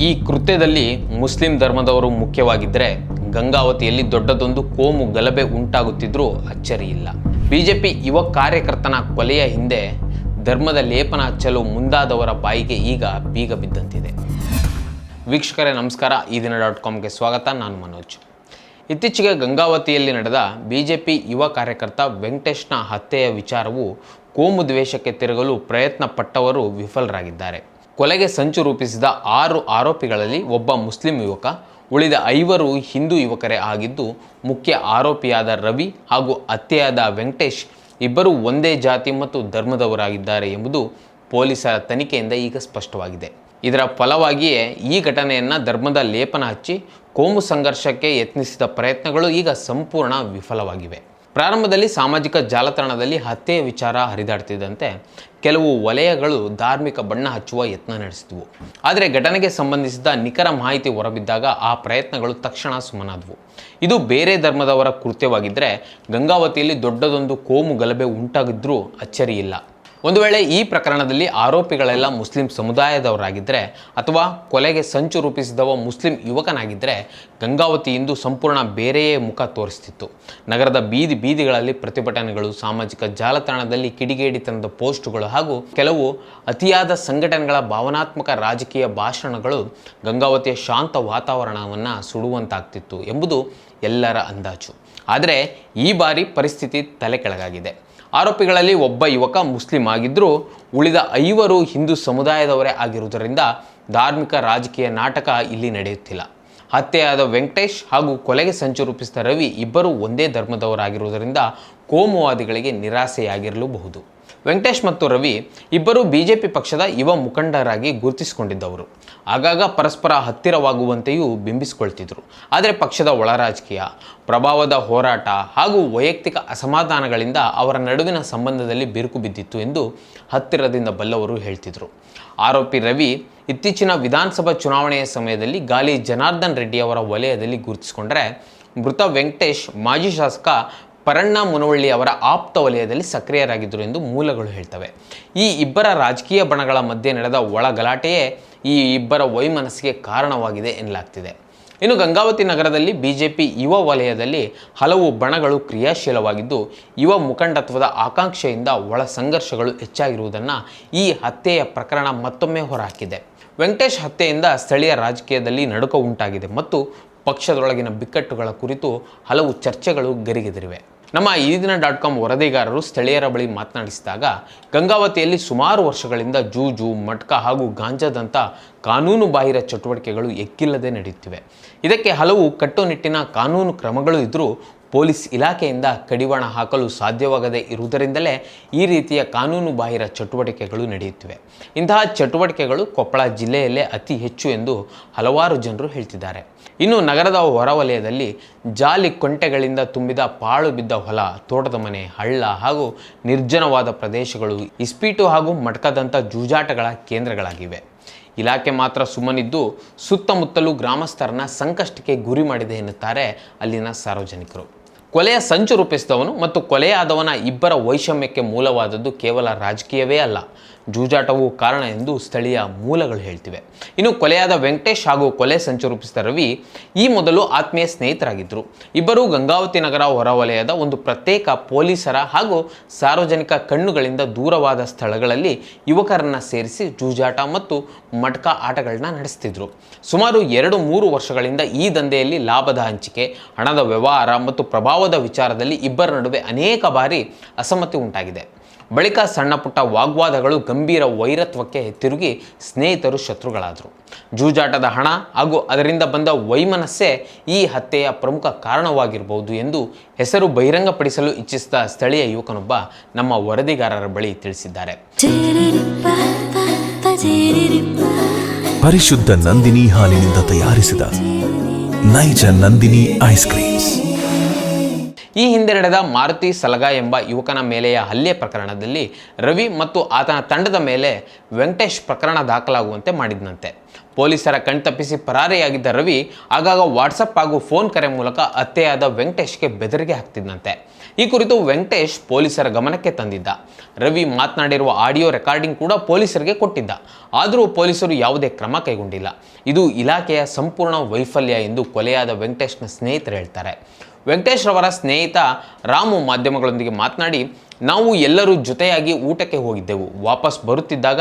ಈ ಕೃತ್ಯದಲ್ಲಿ ಮುಸ್ಲಿಂ ಧರ್ಮದವರು ಮುಖ್ಯವಾಗಿದ್ದರೆ ಗಂಗಾವತಿಯಲ್ಲಿ ದೊಡ್ಡದೊಂದು ಕೋಮು ಗಲಭೆ ಉಂಟಾಗುತ್ತಿದ್ರೂ ಅಚ್ಚರಿ ಇಲ್ಲ. ಬಿಜೆಪಿ ಯುವ ಕಾರ್ಯಕರ್ತನ ಕೊಲೆಯ ಹಿಂದೆ ಧರ್ಮದ ಲೇಪನ ಹಚ್ಚಲು ಮುಂದಾದವರ ಬಾಯಿಗೆ ಈಗ ಬೀಗ ಬಿದ್ದಂತಿದೆ. ವೀಕ್ಷಕರೇ, ನಮಸ್ಕಾರ. ಈ ದಿನ ಡಾಟ್ ಕಾಮ್ಗೆ ಸ್ವಾಗತ. ನಾನು ಮನೋಜ್. ಇತ್ತೀಚೆಗೆ ಗಂಗಾವತಿಯಲ್ಲಿ ನಡೆದ ಬಿಜೆಪಿ ಯುವ ಕಾರ್ಯಕರ್ತ ವೆಂಕಟೇಶ್ನ ಹತ್ಯೆಯ ವಿಚಾರವು ಕೋಮು ದ್ವೇಷಕ್ಕೆ ತಿರುಗಲು ಪ್ರಯತ್ನ ಪಟ್ಟವರು ವಿಫಲರಾಗಿದ್ದಾರೆ. ಕೊಲೆಗೆ ಸಂಚು ರೂಪಿಸಿದ ಆರು ಆರೋಪಿಗಳಲ್ಲಿ ಒಬ್ಬ ಮುಸ್ಲಿಂ ಯುವಕ, ಉಳಿದ ಐವರು ಹಿಂದೂ ಯುವಕರೇ ಆಗಿದ್ದು, ಮುಖ್ಯ ಆರೋಪಿಯಾದ ರವಿ ಹಾಗೂ ಅತ್ತೆಯಾದ ವೆಂಕಟೇಶ್ ಇಬ್ಬರು ಒಂದೇ ಜಾತಿ ಮತ್ತು ಧರ್ಮದವರಾಗಿದ್ದಾರೆ ಎಂಬುದು ಪೊಲೀಸರ ತನಿಖೆಯಿಂದ ಈಗ ಸ್ಪಷ್ಟವಾಗಿದೆ. ಇದರ ಫಲವಾಗಿಯೇ ಈ ಘಟನೆಯನ್ನು ಧರ್ಮದ ಲೇಪನ ಹಚ್ಚಿ ಕೋಮು ಸಂಘರ್ಷಕ್ಕೆ ಯತ್ನಿಸಿದ ಪ್ರಯತ್ನಗಳು ಈಗ ಸಂಪೂರ್ಣ ವಿಫಲವಾಗಿವೆ. ಪ್ರಾರಂಭದಲ್ಲಿ ಸಾಮಾಜಿಕ ಜಾಲತಾಣದಲ್ಲಿ ಹತ್ಯೆಯ ವಿಚಾರ ಹರಿದಾಡ್ತಿದ್ದಂತೆ ಕೆಲವು ವಲಯಗಳು ಧಾರ್ಮಿಕ ಬಣ್ಣ ಹಚ್ಚುವ ಯತ್ನ ನಡೆಸಿದವು. ಆದರೆ ಘಟನೆಗೆ ಸಂಬಂಧಿಸಿದ ನಿಖರ ಮಾಹಿತಿ ಹೊರಬಿದ್ದಾಗ ಆ ಪ್ರಯತ್ನಗಳು ತಕ್ಷಣ ಸುಮ್ಮನಾದವು ಇದು ಬೇರೆ ಧರ್ಮದವರ ಕೃತ್ಯವಾಗಿದ್ದರೆ ಗಂಗಾವತಿಯಲ್ಲಿ ದೊಡ್ಡದೊಂದು ಕೋಮು ಗಲಭೆ ಉಂಟಾಗಿದ್ರೂ ಅಚ್ಚರಿ ಇಲ್ಲ. ಒಂದು ವೇಳೆ ಈ ಪ್ರಕರಣದಲ್ಲಿ ಆರೋಪಿಗಳೆಲ್ಲ ಮುಸ್ಲಿಂ ಸಮುದಾಯದವರಾಗಿದ್ದರೆ ಅಥವಾ ಕೊಲೆಗೆ ಸಂಚು ರೂಪಿಸಿದವ ಮುಸ್ಲಿಂ ಯುವಕನಾಗಿದ್ದರೆ ಗಂಗಾವತಿ ಇಂದು ಸಂಪೂರ್ಣ ಬೇರೆಯೇ ಮುಖ ತೋರಿಸ್ತಿತ್ತು. ನಗರದ ಬೀದಿ ಬೀದಿಗಳಲ್ಲಿ ಪ್ರತಿಭಟನೆಗಳು, ಸಾಮಾಜಿಕ ಜಾಲತಾಣದಲ್ಲಿ ಕಿಡಿಗೇಡಿತನದ ಪೋಸ್ಟ್ಗಳು ಹಾಗೂ ಕೆಲವು ಅತಿಯಾದ ಸಂಘಟನೆಗಳ ಭಾವನಾತ್ಮಕ ರಾಜಕೀಯ ಭಾಷಣಗಳು ಗಂಗಾವತಿಯ ಶಾಂತ ವಾತಾವರಣವನ್ನು ಸುಡುವಂತಾಗ್ತಿತ್ತು ಎಂಬುದು ಎಲ್ಲರ ಅಂದಾಜು. ಆದರೆ ಈ ಬಾರಿ ಪರಿಸ್ಥಿತಿ ತಲೆ ಕೆಳಗಾಗಿದೆ. ಆರೋಪಿಗಳಲ್ಲಿ ಒಬ್ಬ ಯುವಕ ಮುಸ್ಲಿಂ ಆಗಿದ್ದರೂ ಉಳಿದ ಐವರು ಹಿಂದೂ ಸಮುದಾಯದವರೇ ಆಗಿರುವುದರಿಂದ ಧಾರ್ಮಿಕ ರಾಜಕೀಯ ನಾಟಕ ಇಲ್ಲಿ ನಡೆಯುತ್ತಿಲ್ಲ. ಹತ್ಯೆಯಾದ ವೆಂಕಟೇಶ್ ಹಾಗೂ ಕೊಲೆಗೆ ಸಂಚು ರೂಪಿಸಿದ ರವಿ ಇಬ್ಬರು ಒಂದೇ ಧರ್ಮದವರಾಗಿರುವುದರಿಂದ ಕೋಮುವಾದಿಗಳಿಗೆ ನಿರಾಸೆಯಾಗಿರಲೂಬಹುದು. ವೆಂಕಟೇಶ್ ಮತ್ತು ರವಿ ಇಬ್ಬರು ಬಿಜೆಪಿ ಪಕ್ಷದ ಯುವ ಮುಖಂಡರಾಗಿ ಗುರುತಿಸಿಕೊಂಡಿದ್ದವರು. ಆಗಾಗ ಪರಸ್ಪರ ಹತ್ತಿರವಾಗುವಂತೆಯೂ ಬಿಂಬಿಸಿಕೊಳ್ತಿದ್ರು. ಆದರೆ ಪಕ್ಷದ ಒಳ ರಾಜಕೀಯ ಪ್ರಭಾವದ ಹೋರಾಟ ಹಾಗೂ ವೈಯಕ್ತಿಕ ಅಸಮಾಧಾನಗಳಿಂದ ಅವರ ನಡುವಿನ ಸಂಬಂಧದಲ್ಲಿ ಬಿರುಕು ಬಿದ್ದಿತ್ತು ಎಂದು ಹತ್ತಿರದಿಂದ ಬಲ್ಲವರು ಹೇಳ್ತಿದ್ರು. ಆರೋಪಿ ರವಿ ಇತ್ತೀಚಿನ ವಿಧಾನಸಭಾ ಚುನಾವಣೆಯ ಸಮಯದಲ್ಲಿ ಗಾಲಿ ಜನಾರ್ದನ್ ರೆಡ್ಡಿ ಅವರ ವಲಯದಲ್ಲಿ ಗುರುತಿಸಿಕೊಂಡರೆ ಮೃತ ವೆಂಕಟೇಶ್ ಮಾಜಿ ಶಾಸಕ ಪರಣ್ಣ ಮುನವಳ್ಳಿ ಅವರ ಆಪ್ತ ವಲಯದಲ್ಲಿ ಸಕ್ರಿಯರಾಗಿದ್ದರು ಎಂದು ಮೂಲಗಳು ಹೇಳ್ತವೆ. ಈ ಇಬ್ಬರ ರಾಜಕೀಯ ಬಣಗಳ ಮಧ್ಯೆ ನಡೆದ ಒಳ ಗಲಾಟೆಯೇ ಈ ಇಬ್ಬರ ವೈಮನಸ್ಸಿಗೆ ಕಾರಣವಾಗಿದೆ ಎನ್ನಲಾಗ್ತಿದೆ. ಇನ್ನು ಗಂಗಾವತಿ ನಗರದಲ್ಲಿ ಬಿಜೆಪಿ ಯುವ ವಲಯದಲ್ಲಿ ಹಲವು ಬಣಗಳು ಕ್ರಿಯಾಶೀಲವಾಗಿದ್ದು, ಯುವ ಮುಖಂಡತ್ವದ ಆಕಾಂಕ್ಷೆಯಿಂದ ಒಳ ಸಂಘರ್ಷಗಳು ಹೆಚ್ಚಾಗಿರುವುದನ್ನು ಈ ಹತ್ಯೆಯ ಪ್ರಕರಣ ಮತ್ತೊಮ್ಮೆ ಹೊರಹಾಕಿದೆ. ವೆಂಕಟೇಶ್ ಹತ್ಯೆಯಿಂದ ಸ್ಥಳೀಯ ರಾಜಕೀಯದಲ್ಲಿ ನಡುಕ ಉಂಟಾಗಿದೆ ಮತ್ತು ಪಕ್ಷದೊಳಗಿನ ಬಿಕ್ಕಟ್ಟುಗಳ ಕುರಿತು ಹಲವು ಚರ್ಚೆಗಳು ಗರಿಗೆದರಿವೆ. ನಮ್ಮ ಈ ದಿನ ಡಾಟ್ ಕಾಮ್ ವರದಿಗಾರರು ಸ್ಥಳೀಯರ ಬಳಿ ಮಾತನಾಡಿಸಿದಾಗ, ಗಂಗಾವತಿಯಲ್ಲಿ ಸುಮಾರು ವರ್ಷಗಳಿಂದ ಜೂಜು, ಮಟ್ಕ ಹಾಗೂ ಗಾಂಜಾದಂಥ ಕಾನೂನು ಬಾಹಿರ ಚಟುವಟಿಕೆಗಳು ಎಕ್ಕಿಲ್ಲದೆ ನಡೆಯುತ್ತಿವೆ. ಇದಕ್ಕೆ ಹಲವು ಕಟ್ಟುನಿಟ್ಟಿನ ಕಾನೂನು ಕ್ರಮಗಳು ಇದ್ದರೂ ಪೊಲೀಸ್ ಇಲಾಖೆಯಿಂದ ಕಡಿವಾಣ ಹಾಕಲು ಸಾಧ್ಯವಾಗದೇ ಇರುವುದರಿಂದಲೇ ಈ ರೀತಿಯ ಕಾನೂನು ಬಾಹಿರ ಚಟುವಟಿಕೆಗಳು ನಡೆಯುತ್ತಿವೆ. ಇಂತಹ ಚಟುವಟಿಕೆಗಳು ಕೊಪ್ಪಳ ಜಿಲ್ಲೆಯಲ್ಲೇ ಅತಿ ಹೆಚ್ಚು ಎಂದು ಹಲವಾರು ಜನರು ಹೇಳ್ತಿದ್ದಾರೆ. ಇನ್ನು ನಗರದ ಹೊರವಲಯದಲ್ಲಿ ಜಾಲಿ ಕೊಂಟೆಗಳಿಂದ ತುಂಬಿದ ಪಾಳು ಬಿದ್ದ ಹೊಲ, ತೋಟದ ಮನೆ, ಹಳ್ಳ ಹಾಗೂ ನಿರ್ಜನವಾದ ಪ್ರದೇಶಗಳು, ಇಸ್ಪೀಟು ಹಾಗೂ ಮಟ್ಕದಂಥ ಜೂಜಾಟಗಳ ಕೇಂದ್ರಗಳಾಗಿವೆ. ಇಲಾಖೆ ಮಾತ್ರ ಸುಮ್ಮನಿದ್ದು ಸುತ್ತಮುತ್ತಲೂ ಗ್ರಾಮಸ್ಥರನ್ನ ಸಂಕಷ್ಟಕ್ಕೆ ಗುರಿ ಮಾಡಿದೆ ಎನ್ನುತ್ತಾರೆ ಅಲ್ಲಿನ ಸಾರ್ವಜನಿಕರು. ಕೊಲೆಯ ಸಂಚು ರೂಪಿಸಿದವನು ಮತ್ತು ಕೊಲೆಯಾದವನ ಇಬ್ಬರ ವೈಷಮ್ಯಕ್ಕೆ ಮೂಲವಾದದ್ದು ಕೇವಲ ರಾಜಕೀಯವೇ ಅಲ್ಲ. ಜೂಜಾಟವೂ ಕಾರಣ ಎಂದು ಸ್ಥಳೀಯ ಮೂಲಗಳು ಹೇಳ್ತಿವೆ. ಇನ್ನು ಕೊಲೆಯಾದ ವೆಂಕಟೇಶ್ ಹಾಗೂ ಕೊಲೆ ಸಂಚು ರೂಪಿಸಿದ ರವಿ ಈ ಮೊದಲು ಆತ್ಮೀಯ ಸ್ನೇಹಿತರಾಗಿದ್ದರು ಇಬ್ಬರೂ ಗಂಗಾವತಿ ನಗರ ಹೊರವಲಯದ ಒಂದು ಪ್ರತ್ಯೇಕ ಪೊಲೀಸರ ಹಾಗೂ ಸಾರ್ವಜನಿಕ ಕಣ್ಣುಗಳಿಂದ ದೂರವಾದ ಸ್ಥಳಗಳಲ್ಲಿ ಯುವಕರನ್ನು ಸೇರಿಸಿ ಜೂಜಾಟ ಮತ್ತು ಮಟ್ಕ ಆಟಗಳನ್ನ ನಡೆಸ್ತಿದ್ರು. ಸುಮಾರು ಎರಡು ಮೂರು ವರ್ಷಗಳಿಂದ ಈ ದಂಧೆಯಲ್ಲಿ ಲಾಭದ ಹಂಚಿಕೆ, ಹಣದ ವ್ಯವಹಾರ ಮತ್ತು ಪ್ರಭಾವದ ವಿಚಾರದಲ್ಲಿ ಇಬ್ಬರ ನಡುವೆ ಅನೇಕ ಬಾರಿ ಅಸಮ್ಮತಿ ಉಂಟಾಗಿದೆ. ಬಳಿಕ ಸಣ್ಣ ಪುಟ್ಟ ವಾಗ್ವಾದಗಳು ಗಂಭೀರ ವೈರತ್ವಕ್ಕೆ ತಿರುಗಿ ಸ್ನೇಹಿತರು ಶತ್ರುಗಳಾದರು. ಜೂಜಾಟದ ಹಣ ಹಾಗೂ ಅದರಿಂದ ಬಂದ ವೈಮನಸ್ಸೇ ಈ ಹತ್ಯೆಯ ಪ್ರಮುಖ ಕಾರಣವಾಗಿರಬಹುದು ಎಂದು ಹೆಸರು ಬಹಿರಂಗಪಡಿಸಲು ಇಚ್ಛಿಸಿದ ಸ್ಥಳೀಯ ಯುವಕನೊಬ್ಬ ನಮ್ಮ ವರದಿಗಾರರ ಬಳಿ ತಿಳಿಸಿದ್ದಾರೆ. ಪರಿಶುದ್ಧ ನಂದಿನಿ ಹಾಲಿನಿಂದ ತಯಾರಿಸಿದ ನೈಜ ನಂದಿನಿ ಐಸ್ ಕ್ರೀಮ್ಸ್. ಈ ಹಿಂದೆ ನಡೆದ ಮಾರುತಿ ಸಲಗಾ ಎಂಬ ಯುವಕನ ಮೇಲೆಯ ಹಲ್ಲೆ ಪ್ರಕರಣದಲ್ಲಿ ರವಿ ಮತ್ತು ಆತನ ತಂಡದ ಮೇಲೆ ವೆಂಕಟೇಶ್ ಪ್ರಕರಣ ದಾಖಲಾಗುವಂತೆ ಮಾಡಿದ್ನಂತೆ. ಪೊಲೀಸರ ಕಣ್ತಪ್ಪಿಸಿ ಪರಾರಿಯಾಗಿದ್ದ ರವಿ ಆಗಾಗ ವಾಟ್ಸಪ್ ಹಾಗೂ ಫೋನ್ ಕರೆ ಮೂಲಕ ಅತ್ತೆಯಾದ ವೆಂಕಟೇಶ್ಗೆ ಬೆದರಿಕೆ ಹಾಕ್ತಿದ್ದಂತೆ ಈ ಕುರಿತು ವೆಂಕಟೇಶ್ ಪೊಲೀಸರ ಗಮನಕ್ಕೆ ತಂದಿದ್ದ. ರವಿ ಮಾತನಾಡಿರುವ ಆಡಿಯೋ ರೆಕಾರ್ಡಿಂಗ್ ಕೂಡ ಪೊಲೀಸರಿಗೆ ಕೊಟ್ಟಿದ್ದ. ಆದರೂ ಪೊಲೀಸರು ಯಾವುದೇ ಕ್ರಮ ಕೈಗೊಂಡಿಲ್ಲ. ಇದು ಇಲಾಖೆಯ ಸಂಪೂರ್ಣ ವೈಫಲ್ಯ ಎಂದು ಕೊಲೆಯಾದ ವೆಂಕಟೇಶ್ನ ಸ್ನೇಹಿತರು ಹೇಳ್ತಾರೆ. ವೆಂಕಟೇಶ್ ರವರ ಸ್ನೇಹಿತ ರಾಮು ಮಾಧ್ಯಮಗಳೊಂದಿಗೆ ಮಾತನಾಡಿ, ನಾವು ಎಲ್ಲರೂ ಜೊತೆಯಾಗಿ ಊಟಕ್ಕೆ ಹೋಗಿದ್ದೆವು. ವಾಪಸ್ ಬರುತ್ತಿದ್ದಾಗ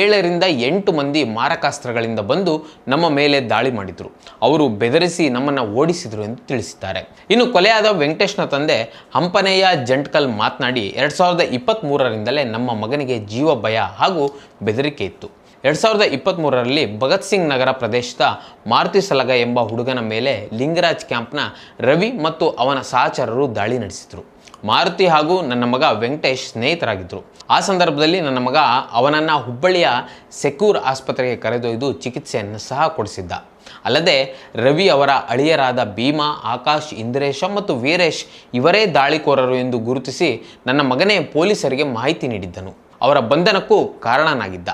ಏಳರಿಂದ ಎಂಟು ಮಂದಿ ಮಾರಕಾಸ್ತ್ರಗಳಿಂದ ಬಂದು ನಮ್ಮ ಮೇಲೆ ದಾಳಿ ಮಾಡಿದರು. ಅವರು ಬೆದರಿಸಿ ನಮ್ಮನ್ನು ಓಡಿಸಿದರು ಎಂದು ತಿಳಿಸಿದ್ದಾರೆ. ಇನ್ನು ಕೊಲೆಯಾದ ವೆಂಕಟೇಶ್ನ ತಂದೆ ಹಂಪನೆಯ ಜಂಟ್ಕಲ್ ಮಾತನಾಡಿ, ಎರಡು ಸಾವಿರದ ಇಪ್ಪತ್ತ್ಮೂರರಿಂದಲೇ ನಮ್ಮ ಮಗನಿಗೆ ಜೀವ ಭಯ ಹಾಗೂ ಬೆದರಿಕೆ ಇತ್ತು. ಎರಡು ಸಾವಿರದ ಇಪ್ಪತ್ತ್ಮೂರರಲ್ಲಿ ಭಗತ್ ಸಿಂಗ್ ನಗರ ಪ್ರದೇಶದ ಮಾರುತಿ ಸಲಗ ಎಂಬ ಹುಡುಗನ ಮೇಲೆ ಲಿಂಗರಾಜ್ ಕ್ಯಾಂಪ್ನ ರವಿ ಮತ್ತು ಅವನ ಸಹಚರರು ದಾಳಿ ನಡೆಸಿದರು. ಮಾರುತಿ ಹಾಗೂ ನನ್ನ ಮಗ ವೆಂಕಟೇಶ್ ಸ್ನೇಹಿತರಾಗಿದ್ದರು ಆ ಸಂದರ್ಭದಲ್ಲಿ ನನ್ನ ಮಗ ಅವನನ್ನು ಹುಬ್ಬಳ್ಳಿಯ ಸೆಕ್ಯೂರ್ ಆಸ್ಪತ್ರೆಗೆ ಕರೆದೊಯ್ದು ಚಿಕಿತ್ಸೆಯನ್ನು ಸಹ ಕೊಡಿಸಿದ್ದ. ಅಲ್ಲದೆ ರವಿ ಅವರ ಅಳಿಯರಾದ ಭೀಮಾ, ಆಕಾಶ್, ಇಂದ್ರೇಶ ಮತ್ತು ವೀರೇಶ್ ಇವರೇ ದಾಳಿಕೋರರು ಎಂದು ಗುರುತಿಸಿ ನನ್ನ ಮಗನೇ ಪೊಲೀಸರಿಗೆ ಮಾಹಿತಿ ನೀಡಿದ್ದನು. ಅವರ ಬಂಧನಕ್ಕೂ ಕಾರಣನಾಗಿದ್ದ.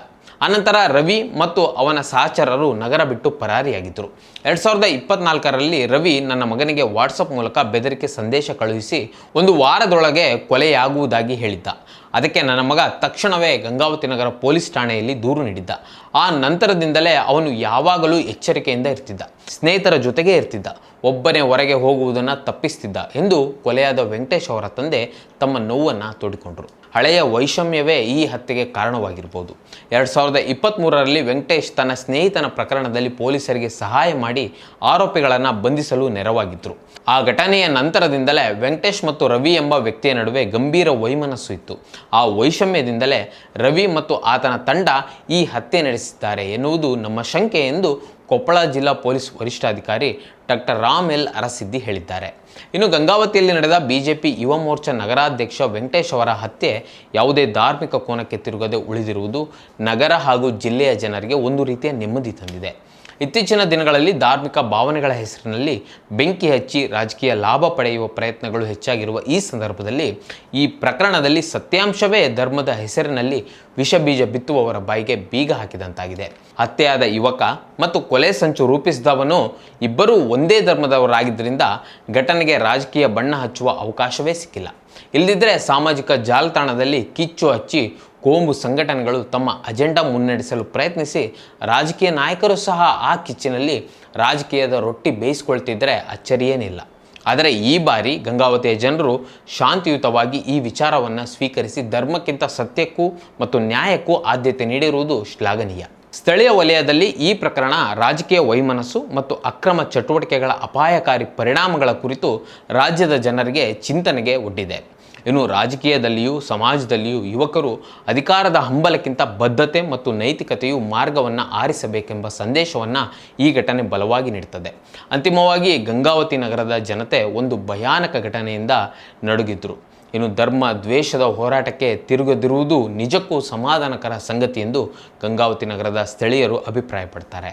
ಅನಂತರ ರವಿ ಮತ್ತು ಅವನ ಸಹಚರರು ನಗರ ಬಿಟ್ಟು ಪರಾರಿಯಾಗಿದ್ದರು. ಎರಡು ಸಾವಿರದ ಇಪ್ಪತ್ನಾಲ್ಕರಲ್ಲಿ ರವಿ ನನ್ನ ಮಗನಿಗೆ ವಾಟ್ಸಪ್ ಮೂಲಕ ಬೆದರಿಕೆ ಸಂದೇಶ ಕಳುಹಿಸಿ ಒಂದು ವಾರದೊಳಗೆ ಕೊಲೆಯಾಗುವುದಾಗಿ ಹೇಳಿದ್ದ. ಅದಕ್ಕೆ ನನ್ನ ಮಗ ತಕ್ಷಣವೇ ಗಂಗಾವತಿ ನಗರ ಪೊಲೀಸ್ ಠಾಣೆಯಲ್ಲಿ ದೂರು ನೀಡಿದ್ದ. ಆ ನಂತರದಿಂದಲೇ ಅವನು ಯಾವಾಗಲೂ ಎಚ್ಚರಿಕೆಯಿಂದ ಇರ್ತಿದ್ದ. ಸ್ನೇಹಿತರ ಜೊತೆಗೆ ಇರ್ತಿದ್ದ. ಒಬ್ಬನೇ ಹೊರಗೆ ಹೋಗುವುದನ್ನು ತಪ್ಪಿಸ್ತಿದ್ದ ಎಂದು ಕೊಲೆಯಾದ ವೆಂಕಟೇಶ್ ಅವರ ತಂದೆ ತಮ್ಮ ನೋವನ್ನು ತೋಡಿಕೊಂಡರು. ಹಳೆಯ ವೈಷಮ್ಯವೇ ಈ ಹತ್ಯೆಗೆ ಕಾರಣವಾಗಿರ್ಬೋದು. ಎರಡು ಸಾವಿರದ ಇಪ್ಪತ್ತ್ಮೂರರಲ್ಲಿ ವೆಂಕಟೇಶ್ ತನ್ನ ಸ್ನೇಹಿತನ ಪ್ರಕರಣದಲ್ಲಿ ಪೊಲೀಸರಿಗೆ ಸಹಾಯ ಮಾಡಿ ಆರೋಪಿಗಳನ್ನು ಬಂಧಿಸಲು ನೆರವಾಗಿದ್ದರು ಆ ಘಟನೆಯ ನಂತರದಿಂದಲೇ ವೆಂಕಟೇಶ್ ಮತ್ತು ರವಿ ಎಂಬ ವ್ಯಕ್ತಿಯ ನಡುವೆ ಗಂಭೀರ ವೈಮನಸ್ಸು ಇತ್ತು. ಆ ವೈಷಮ್ಯದಿಂದಲೇ ರವಿ ಮತ್ತು ಆತನ ತಂಡ ಈ ಹತ್ಯೆ ನಡೆಸಿದ್ದಾರೆ ಎನ್ನುವುದು ನಮ್ಮ ಶಂಕೆ ಎಂದು ಕೊಪ್ಪಳ ಜಿಲ್ಲಾ ಪೊಲೀಸ್ ವರಿಷ್ಠಾಧಿಕಾರಿ ಡಾಕ್ಟರ್ ರಾಮ್ ಎಲ್ ಅರಸಿದ್ದಿ ಹೇಳಿದ್ದಾರೆ. ಇನ್ನು ಗಂಗಾವತಿಯಲ್ಲಿ ನಡೆದ ಬಿಜೆಪಿ ಯುವ ಮೋರ್ಚಾ ನಗರಾಧ್ಯಕ್ಷ ವೆಂಕಟೇಶ್ ಅವರ ಹತ್ಯೆ ಯಾವುದೇ ಧಾರ್ಮಿಕ ಕೋನಕ್ಕೆ ತಿರುಗದೆ ಉಳಿದಿರುವುದು ನಗರ ಹಾಗೂ ಜಿಲ್ಲೆಯ ಜನರಿಗೆ ಒಂದು ರೀತಿಯ ನೆಮ್ಮದಿ ತಂದಿದೆ. ಇತ್ತೀಚಿನ ದಿನಗಳಲ್ಲಿ ಧಾರ್ಮಿಕ ಭಾವನೆಗಳ ಹೆಸರಿನಲ್ಲಿ ಬೆಂಕಿ ಹಚ್ಚಿ ರಾಜಕೀಯ ಲಾಭ ಪಡೆಯುವ ಪ್ರಯತ್ನಗಳು ಹೆಚ್ಚಾಗಿರುವ ಈ ಸಂದರ್ಭದಲ್ಲಿ ಈ ಪ್ರಕರಣದಲ್ಲಿ ಸತ್ಯಾಂಶವೇ ಧರ್ಮದ ಹೆಸರಿನಲ್ಲಿ ವಿಷ ಬೀಜ ಬಿತ್ತುವವರ ಬಾಯಿಗೆ ಬೀಗ ಹಾಕಿದಂತಾಗಿದೆ. ಹತ್ಯೆಯಾದ ಯುವಕ ಮತ್ತು ಕೊಲೆ ಸಂಚು ರೂಪಿಸಿದವನು ಇಬ್ಬರೂ ಒಂದೇ ಧರ್ಮದವರಾಗಿದ್ದರಿಂದ ಘಟನೆಗೆ ರಾಜಕೀಯ ಬಣ್ಣ ಹಚ್ಚುವ ಅವಕಾಶವೇ ಸಿಕ್ಕಿಲ್ಲ. ಇಲ್ಲದಿದ್ದರೆ ಸಾಮಾಜಿಕ ಜಾಲತಾಣದಲ್ಲಿ ಕಿಚ್ಚು ಹಚ್ಚಿ ಕೋಮು ಸಂಘಟನೆಗಳು ತಮ್ಮ ಅಜೆಂಡಾ ಮುನ್ನಡೆಸಲು ಪ್ರಯತ್ನಿಸಿ ರಾಜಕೀಯ ನಾಯಕರು ಸಹ ಆ ಕಿಚ್ಚಿನಲ್ಲಿ ರಾಜಕೀಯದ ರೊಟ್ಟಿ ಬೇಯಿಸ್ಕೊಳ್ತಿದ್ದರೆ ಅಚ್ಚರಿಯೇನಿಲ್ಲ. ಆದರೆ ಈ ಬಾರಿ ಗಂಗಾವತಿಯ ಜನರು ಶಾಂತಿಯುತವಾಗಿ ಈ ವಿಚಾರವನ್ನು ಸ್ವೀಕರಿಸಿ ಧರ್ಮಕ್ಕಿಂತ ಸತ್ಯಕ್ಕೂ ಮತ್ತು ನ್ಯಾಯಕ್ಕೂ ಆದ್ಯತೆ ನೀಡಿರುವುದು ಶ್ಲಾಘನೀಯ. ಸ್ಥಳೀಯ ವಲಯದಲ್ಲಿ ಈ ಪ್ರಕರಣ ರಾಜಕೀಯ ವೈಮನಸ್ಸು ಮತ್ತು ಅಕ್ರಮ ಚಟುವಟಿಕೆಗಳ ಅಪಾಯಕಾರಿ ಪರಿಣಾಮಗಳ ಕುರಿತು ರಾಜ್ಯದ ಜನರಿಗೆ ಚಿಂತನೆಗೆ ಒಡ್ಡಿದೆ. ಇನ್ನು ರಾಜಕೀಯದಲ್ಲಿಯೂ, ಸಮಾಜದಲ್ಲಿಯೂ ಯುವಕರು ಅಧಿಕಾರದ ಹಂಬಲಕ್ಕಿಂತ ಬದ್ಧತೆ ಮತ್ತು ನೈತಿಕತೆಯು ಮಾರ್ಗವನ್ನು ಆರಿಸಬೇಕೆಂಬ ಸಂದೇಶವನ್ನು ಈ ಘಟನೆ ಬಲವಾಗಿ ನೀಡುತ್ತದೆ ಅಂತಿಮವಾಗಿ ಗಂಗಾವತಿ ನಗರದ ಜನತೆ ಒಂದು ಭಯಾನಕ ಘಟನೆಯಿಂದ ನಡುಗಿದ್ರು. ಇನ್ನು ಧರ್ಮ ದ್ವೇಷದ ಹೋರಾಟಕ್ಕೆ ತಿರುಗದಿರುವುದು ನಿಜಕ್ಕೂ ಸಮಾಧಾನಕರ ಸಂಗತಿ ಎಂದು ಗಂಗಾವತಿ ನಗರದ ಸ್ಥಳೀಯರು ಅಭಿಪ್ರಾಯಪಡ್ತಾರೆ.